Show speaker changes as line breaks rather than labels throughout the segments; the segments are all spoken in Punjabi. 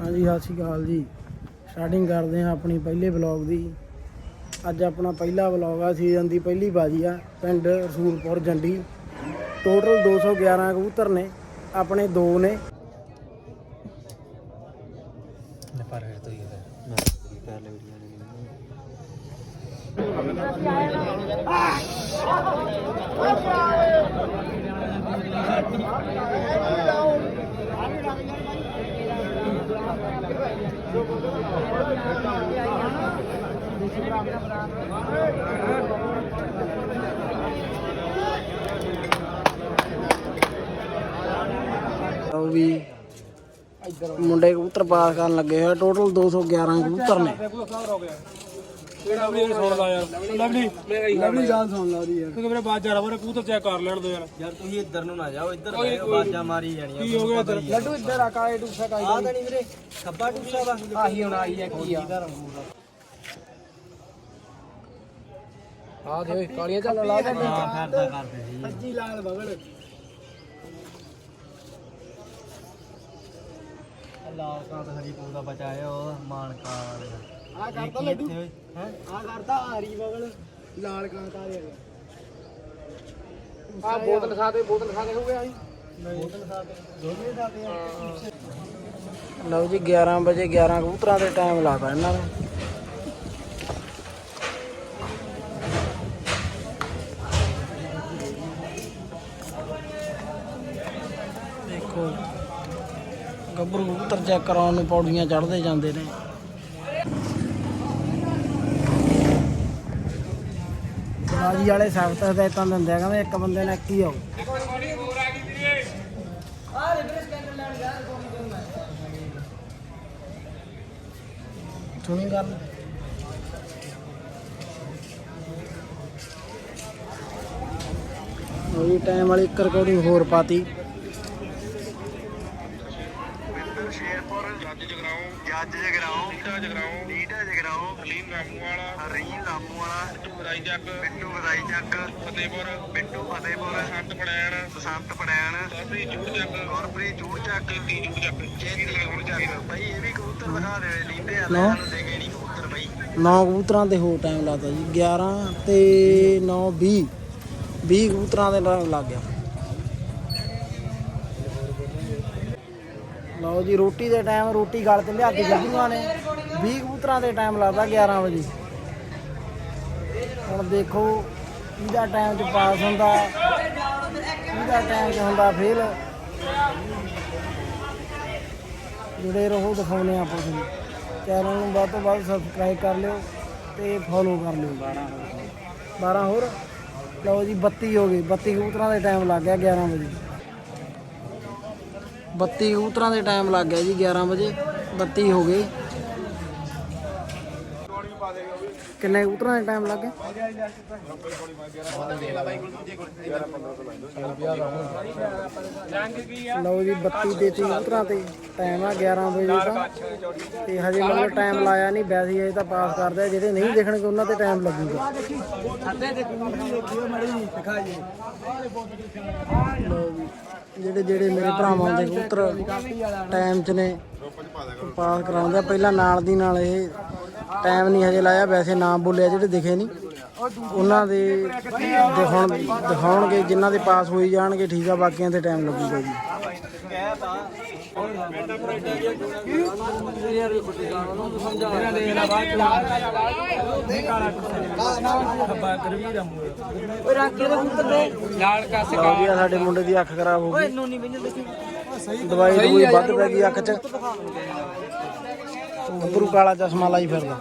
ਹਾਂਜੀ ਸਤਿ ਸ਼੍ਰੀ ਅਕਾਲ ਜੀ। ਸਟਾਰਟਿੰਗ ਕਰਦੇ ਹਾਂ ਆਪਣੀ ਪਹਿਲੇ ਵਲੌਗ ਦੀ। ਅੱਜ ਆਪਣਾ ਪਹਿਲਾ ਵਲੌਗ ਆ ਸੀਜ਼ਨ ਦੀ ਪਹਿਲੀ ਬਾਜੀ ਆ ਪਿੰਡ ਰਸੂਲਪੁਰ ਜੰਡੀ। ਟੋਟਲ 211 ਕਬੂਤਰ ਨੇ ਆਪਣੇ ਦੋ ਨੇ।
ਪਰ ਫਿਰ ਤੋਂ ਹੀ ਹੈ ਮੈਂ ਕਰ ਲੈ ਵੀਡੀਓ ਨੇ
ਉਹ ਵੀ ਮੁੰਡੇ ਕਬੂਤਰ ਪਾਸ ਕਰਨ ਲੱਗੇ ਹੋਏ ਟੋਟਲ 211 ਕਬੂਤਰ ਨੇ।
ਲਵਲੀ ਸੁਣ ਲਾ ਯਾਰ। ਲਵਲੀ
ਲਵਲੀ ਗੱਲ ਸੁਣ ਲਾ ਰਹੀ ਯਾਰ।
ਤੂੰ ਮੇਰੇ ਬਾਅਦ ਜਾ ਰਹਾ ਕਬੂਤਰ ਚੈੱਕ ਕਰ ਲੈਣ ਦੋ ਯਾਰ।
ਯਾਰ ਤੁਸੀਂ ਇੱਧਰ ਨੂੰ ਨਾ ਜਾਓ ਇੱਧਰ ਬੈਠੋ ਬਾਜਾਂ ਮਾਰੀ ਜਾਣੀਆਂ
ਕੀ ਹੋ ਗਿਆ ਇੱਧਰ?
ਲੱਡੂ ਇੱਧਰ ਆ ਕਾਲੇ ਟੂਸਾ ਕਾਈ
ਆ ਤਾਂ ਨਹੀਂ ਵੀਰੇ ਖੱਬਾ ਟੁੱਸਾ ਵਾ।
ਆਹੀ ਹੁਣ ਆਈ ਹੈ ਕੀ ਆ। ਆ ਦੇ ਕਾਲੀਆਂ ਚੱਲ ਲਾ ਦੇ
ਹਾਂ ਕਰਦਾ ਕਰਦੇ ਸੀ।
ਸੱਜੀ ਲਾਲ ਬਗਲ
ਲਾਲ ਕਾਂਤ ਹਰੀ ਪੂ ਦਾ ਬਚਾਇਆ ਉਹ ਮਾਨਕਾ
ਆ ਕਰਦਾ ਲੱਡੂ।
ਹੈ
ਆ ਕਰਦਾ ਹਰੀ ਬਗਲ ਲਾਲ ਕਾਂਤਾ ਦੇ ਆ ਬੋਤਲ ਖਾ ਦੇ ਬੋਤਲ ਖਾ ਕੇ ਹੋ ਗਿਆ ਬੋਤਲ ਖਾਤੇ ਲਓ ਜੀ 11 ਵਜੇ 11 ਕਬੂਤਰਾਂ ਦੇ ਟਾਈਮ ਲਾਤਾ ਇਹਨਾਂ ਨੇ। ਦੇਖੋ ਗੱਭਰੂ ਕਬੂਤਰ ਚੈੱਕ ਕਰਾਉਣ ਨੂੰ ਪੌੜੀਆਂ ਚੜ੍ਹਦੇ ਜਾਂਦੇ ਨੇ। ਬਾਜੀ ਵਾਲੇ ਸਖਤ ਹਦਾਇਤਾਂ ਦਿੰਦੇ ਆ ਕਹਿੰਦੇ ਇੱਕ ਬੰਦੇ ਨੇ ਕੀ ਆਉ ਸੁਣੀ ਗੱਲ? ਉਹ ਟਾਈਮ ਵਾਲੀ ਇੱਕ ਰਿਕਾਰਡਿੰਗ ਹੋਰ ਪਾਤੀ।
ਸ਼ੇਰਪੁਰ ਜੱਜ ਜਗਰਾਉਂ। ਜੱਜ ਜਗਰਾਉਂ। ਜਗਰਾਉਂ। ਰਾਮੂ ਵਾਲਾ ਹਰੀਮ ਰਾਮੂ ਵਾਲਾ ਬਿੱਟੂ ਬਦਾਈ ਚੱਕ। ਬਿੱਟੂ ਬਦਾਈ ਚੱਕ। ਫਤਿਹਪੁਰ। ਬਿੱਟੂ ਫਤਿਹਪੁਰ। ਸੰਤ ਪੜੈਣ। ਸੰਤ ਪੜੈਣ। ਗੁਰਪ੍ਰੀਤ ਜੂੜ ਚੱਕ। ਗੁਰਪ੍ਰੀਤ ਜੂੜ ਚੱਕ। ਕੀਤੀ ਜੂੜ ਚੱਕ। ਚੇਤੀ ਜੂੜ ਚੱਕ। ਬਈ ਇਹ ਵੀ ਕਬੂਤਰ ਦਿਖਾ ਦੇ ਲੀਂਦੇ ਆ
ਨੌ।
ਸਾਨੂੰ ਦੇ ਗਏ ਨਹੀਂ ਕਬੂਤਰ ਬਈ?
9 ਕਬੂਤਰਾਂ ਤੇ ਹੋਰ ਟਾਈਮ ਲਾਤਾ ਜੀ। 11 ਤੇ 9 20 20 ਕਬੂਤਰਾਂ ਦੇ ਟਾਈਮ ਲੱਗ ਗਿਆ। ਲਓ ਜੀ, ਰੋਟੀ ਦੇ ਟਾਈਮ ਰੋਟੀ ਗਲ ਤੇ ਲਿਆ ਕੇ ਗੱਡੀਆਂ ਨੇ 20 ਕਬੂਤਰਾਂ ਦੇ ਟਾਈਮ ਲੱਗਦਾ 11 ਵਜੇ। ਹੁਣ ਦੇਖੋ ਇਹਦਾ ਟਾਈਮ ਚ ਪਾਸ ਹੁੰਦਾ ਇਹਦਾ ਟਾਈਮ ਚ ਹੁੰਦਾ ਫੇਲ ਜੁੜੇ ਰਹੋ ਦਿਖਾਉਨੇ ਆਪਾਂ ਤੁਹਾਨੂੰ। ਚੈਨਲ ਨੂੰ ਵੱਧ ਤੋਂ ਵੱਧ ਸਬਸਕ੍ਰਾਈਬ ਕਰ ਲਿਓ ਤੇ ਫੋਲੋ ਕਰ ਲਿਓ। 12 12 ਹੋਰ। ਲਓ ਜੀ 32 ਹੋ ਗਏ 32 ਕਬੂਤਰਾਂ ਦੇ ਟਾਈਮ ਲੱਗ ਗਿਆ 11 ਵਜੇ। 32 ਕਬੂਤਰਾਂ ਦੇ ਟਾਈਮ ਲੱਗ ਗਿਆ ਜੀ 11 ਵਜੇ 32 ਹੋ ਗਈ। ਕਿੰਨੇ ਕਬੂਤਰਾਂ ਦੇ ਟਾਈਮ ਲੱਗ ਗਿਆ? ਲਓ ਜੀ 32 ਦੇ ਤੀ ਕਬੂਤਰਾਂ ਤੇ। ਟਾਈਮ ਆ 11 ਵਜੇ ਦਾ। ਤੇ ਹਜੇ ਮਤਲਬ ਟਾਈਮ ਲਾਇਆ ਨਹੀਂ ਵੈਸੇ ਅਜੇ ਤਾਂ ਪਾਸ ਕਰਦੇ ਜਿਹੜੇ ਨਹੀਂ ਦੇਖਣਗੇ ਉਹਨਾਂ ਤੇ ਟਾਈਮ ਲੱਗੂਗਾ। ਲਓ ਜੀ ਜਿਹੜੇ ਜਿਹੜੇ ਮੇਰੇ ਭਰਾਵਾਂ ਦੇ ਕਬੂਤਰ ਟਾਈਮ 'ਚ ਨੇ। ਪਾਸ ਕਰਾਉਂਦੇ ਆ। ਪਹਿਲਾਂ ਨਾਲ ਦੀ ਨਾਲ ਇਹ ਟਾਈਮ ਨਹੀਂ ਹਜੇ ਲਾਇਆ ਵੈਸੇ ਨਾਮ ਬੋਲਿਆ ਜਿਹੜੇ ਦਿਖੇ ਨਹੀਂ ਉਹਨਾਂ ਦੇ ਦਿਖਾਉਣ ਦਿਖਾਉਣਗੇ ਜਿਨ੍ਹਾਂ ਦੇ ਪਾਸ ਹੋਈ ਜਾਣਗੇ ਠੀਕ ਆ ਬਾਕੀਆਂ ਤੇ ਟਾਈਮ ਲੱਗੂਗਾ ਜੀ। ਲਓ ਜੀ ਆਹ ਸਾਡੇ ਮੁੰਡੇ ਦੀ ਅੱਖ ਖਰਾਬ ਹੋ ਗਈ। ਦਵਾਈ ਦਵਾਈ ਵੱਧ ਪੈ ਗਈ ਅੱਖ 'ਚ। ਗੱਭਰੂ ਕਾਲਾ ਚਸ਼ਮਾ ਲਾਈ ਫਿਰਦਾ।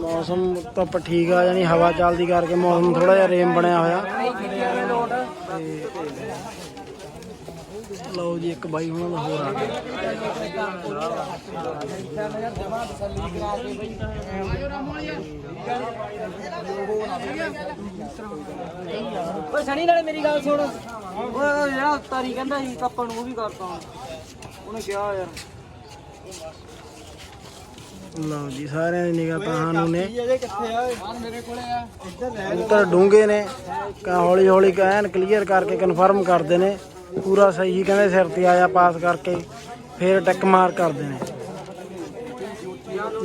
ਮੌਸਮ ਧੁੱਪ ਠੀਕ ਆ ਯਾਨੀ ਹਵਾ ਚੱਲਦੀ ਕਰਕੇ ਮੌਸਮ ਥੋੜਾ ਜਿਹਾ ਰੇਮ ਬਣਿਆ ਹੋਇਆ। ਤੇ ਜੀ ਇੱਕ ਬਾਈ ਹੁਣਾਂ ਦਾ ਹੋਰ ਆ ਗਿਆ।
ਓਏ ਸਣੀ ਨਾਲੇ ਮੇਰੀ ਗੱਲ ਸੁਣ। ਓਏ ਓਏ ਜਿਹੜਾ ਤਾਰੀ ਕਹਿੰਦਾ ਸੀ ਕੱਪਣ ਨੂੰ ਉਹ ਵੀ ਕਰਤਾ ਉਹਨੇ ਕਿਹਾ ਯਾਰ।
ਲਓ ਜੀ ਸਾਰਿਆਂ ਦੀ ਨਿਗਾਹ ਤਾਂ ਨੂੰ। ਨੇ
ਇਹਦੇ ਕਿੱਥੇ ਆ ਮੇਰੇ ਕੋਲੇ ਆ। ਇੱਧਰ
ਡੂੰਗੇ ਨੇ। ਕਾ ਹੌਲੀ ਹੌਲੀ ਐਨ ਕਲੀਅਰ ਕਰਕੇ ਕਨਫਰਮ ਕਰਦੇ ਨੇ। ਪੂਰਾ ਸਹੀ ਕਹਿੰਦੇ ਸਿਰ ਤੇ ਆਇਆ ਪਾਸ ਕਰਕੇ, ਫੇਰ ਟਿਕ ਮਾਰ ਕਰਦੇ ਨੇ।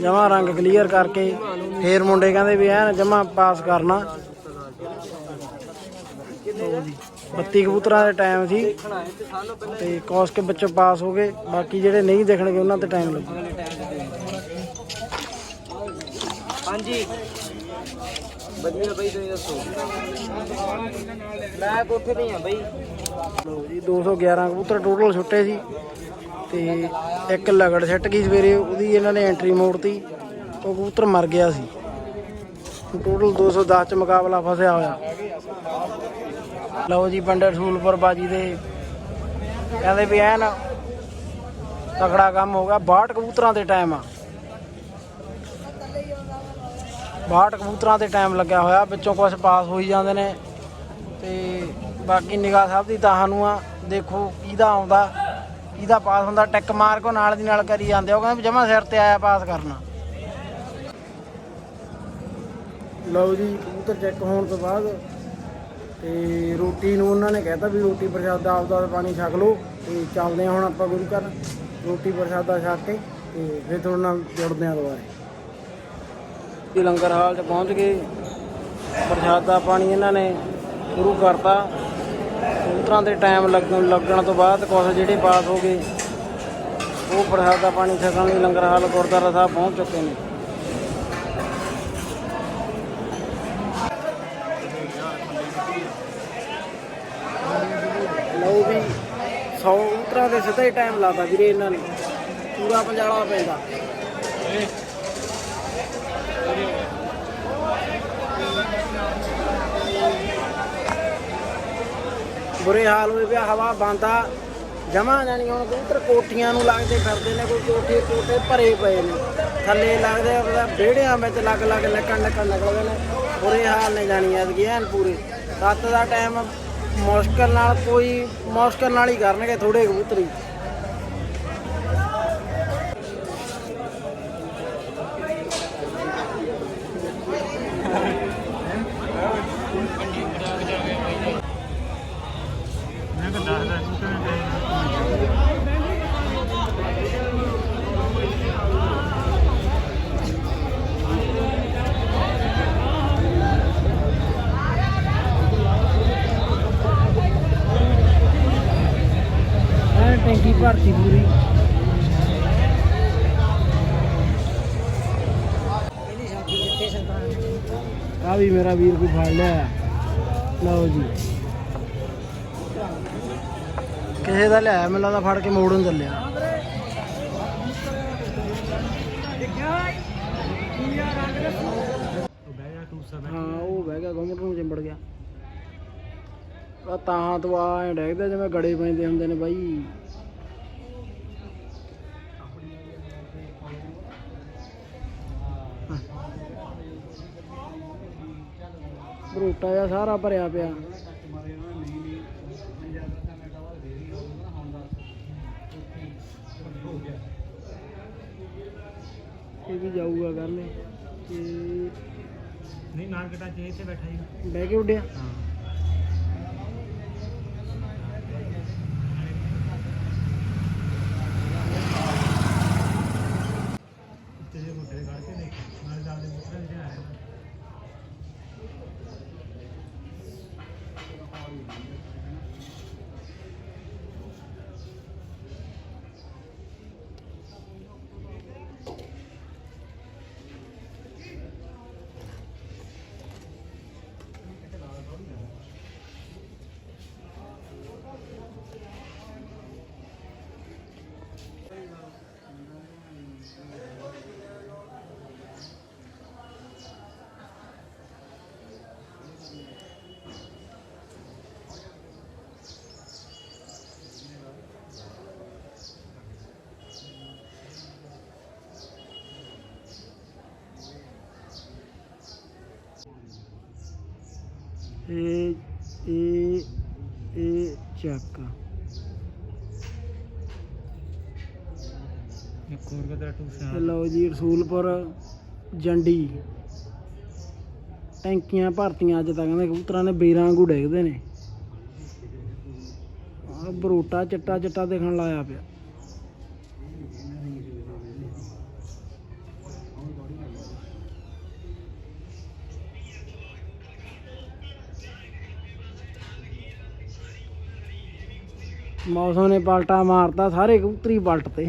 ਜਮਾ ਰੰਗ ਕਲੀਅਰ ਕਰਕੇ, ਫੇਰ ਮੁੰਡੇ ਕਹਿੰਦੇ ਵੀ ਐਨ ਜਮਾ ਪਾਸ ਕਰਨਾ। 32 ਕਬੂਤਰਾਂ ਦੇ ਟਾਈਮ ਸੀ, ਤੇ ਕੌਸ ਕੇ ਬੱਚੇ ਪਾਸ ਹੋ ਗਏ, ਬਾਕੀ ਜਿਹੜੇ ਨਹੀਂ ਦੇਖਣਗੇ ਉਹਨਾਂ ਤੇ ਟਾਈਮ ਲੱਗੂ।
ਹਾਂਜੀ। ਵਧੀਆ ਬਈ, ਤੁਸੀਂ ਦੱਸੋ। ਮੈਂ ਕੋਠੇ ਤੇ ਆ ਬਈ।
ਲਓ ਜੀ 211 ਕਬੂਤਰ ਟੋਟਲ ਛੁੱਟੇ ਸੀ ਤੇ ਇੱਕ ਲਗੜ ਛੱਟ ਗਈ ਸਵੇਰੇ, ਉਹਦੀ ਇਹਨਾਂ ਨੇ ਐਂਟਰੀ ਮੋੜਤੀ, ਉਹ ਕਬੂਤਰ ਮਰ ਗਿਆ ਸੀ। ਟੋਟਲ 210 ਚ ਮੁਕਾਬਲਾ ਫਸਿਆ ਹੋਇਆ। ਲਓ ਜੀ, ਪੰਡਿਤ ਰਸੂਲਪੁਰ ਬਾਜੀ ਦੇ, ਕਹਿੰਦੇ ਵੀ ਐਨ ਤਕੜਾ ਕੰਮ ਹੋ ਗਿਆ 62 ਕਬੂਤਰਾਂ ਦੇ ਟਾਈਮ ਆ। 62 ਕਬੂਤਰਾਂ ਦੇ ਟਾਈਮ ਲੱਗਿਆ ਹੋਇਆ, ਵਿੱਚੋਂ ਕੁਝ ਪਾਸ ਹੋਈ ਜਾਂਦੇ ਨੇ ਤੇ ਬਾਕੀ ਨਿਗਾਹ ਸਾਹਿਬ ਦੀ ਤਾਂ ਨੂੰ ਆ ਦੇਖੋ ਕਿਹਦਾ ਆਉਂਦਾ ਕਿਹਦਾ ਪਾਸ ਹੁੰਦਾ ਟਿਕ ਮਾਰ ਕੋ ਨਾਲ ਦੀ ਨਾਲ ਕਰੀ ਜਾਂਦੇ। ਉਹ ਕਹਿੰਦੇ ਜਮਾ ਸਿਰ ਤੇ ਆਇਆ ਪਾਸ ਕਰਨਾ। ਲਓ ਜੀ ਕਬੂਤਰ ਚੈੱਕ ਹੋਣ ਤੋਂ ਬਾਅਦ ਤੇ ਰੋਟੀ ਨੂੰ ਉਹਨਾਂ ਨੇ ਕਹਿਤਾ ਵੀ ਰੋਟੀ ਪ੍ਰਸ਼ਾਦਾ ਆਪਦਾ ਪਾਣੀ ਛਕ ਲਓ ਤੇ ਚੱਲਦੇ ਹੁਣ ਆਪਾਂ ਗੁਰੂ ਘਰ। ਰੋਟੀ ਪ੍ਰਸ਼ਾਦਾ ਛਕ ਕੇ ਤੇ ਫਿਰ ਤੁਹਾਡੇ ਨਾਲ ਜੁੜਦੇ ਆ ਦੁਬਾਰੇ। ਜੀ ਲੰਗਰ ਹਾਲ 'ਚ ਪਹੁੰਚ ਗਏ। ਪ੍ਰਸ਼ਾਦਾ ਪਾਣੀ ਇਹਨਾਂ ਨੇ ਸ਼ੁਰੂ ਕਰਤਾ ਕਬੂਤਰਾਂ ਦੇ ਟਾਈਮ ਲੱਗਣ ਲੱਗਣ ਤੋਂ ਬਾਅਦ ਕੁਝ ਜਿਹੜੇ ਪਾਸ ਹੋ ਗਏ, ਉਹ ਪ੍ਰਸ਼ਾਦਾ ਪਾਣੀ ਛਕਣ ਲਈ ਲੰਗਰ ਹਾਲ ਗੁਰਦੁਆਰਾ ਸਾਹਿਬ ਪਹੁੰਚ ਚੁੱਕੇ ਨੇ। ਲਓ ਵੀ 100 ਕਬੂਤਰਾਂ ਦੇ ਸਿੱਧਾ ਹੀ ਟਾਈਮ ਲਾਤਾ ਵੀਰੇ ਇਹਨਾਂ ਨੇ। ਪੂਰਾ ਪੰਜਾਲਾ ਪੈਂਦਾ। ਬੁਰੇ ਹਾਲ ਹੋਏ ਪਿਆ, ਹਵਾ ਬੰਦਾ ਜਮਾ ਜਾਣੀ ਹੁਣ ਕਬੂਤਰ ਕੋਠੀਆਂ ਨੂੰ ਲੱਗਦੇ ਫਿਰਦੇ ਨੇ, ਕੋਈ ਕੋਠੇ ਕੋਠੇ ਭਰੇ ਪਏ ਨੇ। ਥੱਲੇ ਲੱਗਦੇ ਆਪਦਾ ਵਿਹੜਿਆਂ ਵਿੱਚ ਲੱਗ ਲੱਗ ਲੱਕਣ ਲੱਕਣ ਨਿਕਲਦੇ ਨੇ। ਬੁਰੇ ਹਾਲ ਨੇ ਜਾਣੀ ਐਤਕੀ, ਐਨ ਪੂਰੇ। ਸੱਤ ਦਾ ਟਾਈਮ ਮੁਸ਼ਕਲ ਨਾਲ ਕੋਈ ਮੁਸ਼ਕਲ ਨਾਲ ਹੀ ਕਰਨਗੇ ਥੋੜੇ ਕਬੂਤਰੀ ਐ ਟੈਂਕੀ ਭਰਤੀ ਪੂਰੀ ਆ ਵੀ ਮੇਰਾ ਵੀਰ ਕੋਈ ਫੜ ਲਿਆ। ਲਓ ਜੀ। ਕਿਸੇ ਦਾ ਲਿਆ ਮੈਨੂੰ ਲੱਗਦਾ ਫੜ ਕੇ ਮੋੜਨ ਚੱਲਿਆ। ਹਾਂ, ਉਹ ਬਹਿ ਗਿਆ ਗੁੰਮਟ ਨੂੰ ਚਿੰਬੜ ਗਿਆ। ਤਾਂ ਤੋਂ ਆ ਡੈਗਦਾ ਜਿਵੇਂ ਗੜੇ ਪੈਂਦੇ ਹੁੰਦੇ ਨੇ ਬਾਈ। ਬਰੂਟਾ ਜਿਹਾ ਸਾਰਾ ਭਰਿਆ ਪਿਆ। ਇਹ ਵੀ ਜਾਊਗਾ ਕਰਨੇ ਤੇ
ਨਹੀਂ ਨਾਨ ਕਿਤਾ ਜੇ ਇੱਥੇ ਬੈਠਾ ਜੀ
ਬਹਿ ਕੇ ਉੱਡਿਆ?
ਹਾਂ ਤੇਰੇ ਮੁੰਡੇ ਦੇ ਕਰਕੇ ਦੇਖ ਨਾਲ ਜਾਂਦੇ ਮੁੰਡੇ ਜਿਹੜੇ ਆਏ ਨੇ
ਇਹ ਇਹ ਇਹ ਚੱਕ। ਤੇ ਲਓ ਜੀ ਰਸੂਲਪੁਰ ਜੰਡੀ। ਟੈਂਕੀਆਂ ਭਰਤੀਆਂ ਅੱਜ ਤੱਕ ਕਹਿੰਦੇ ਕਬੂਤਰਾਂ ਨੇ ਬੇਰਾਂ ਵਾਂਗੂ ਡੇਗਦੇ ਨੇ। ਬਰੋਟਾ ਚਿੱਟਾ ਚਿੱਟਾ ਦੇਖਣ ਲਾਇਆ ਪਿਆ। ਮੌਸਮ ਨੇ ਪਲਟਾ ਮਾਰਤਾ ਸਾਰੇ ਕਬੂਤਰੀ ਪਲਟਤੇ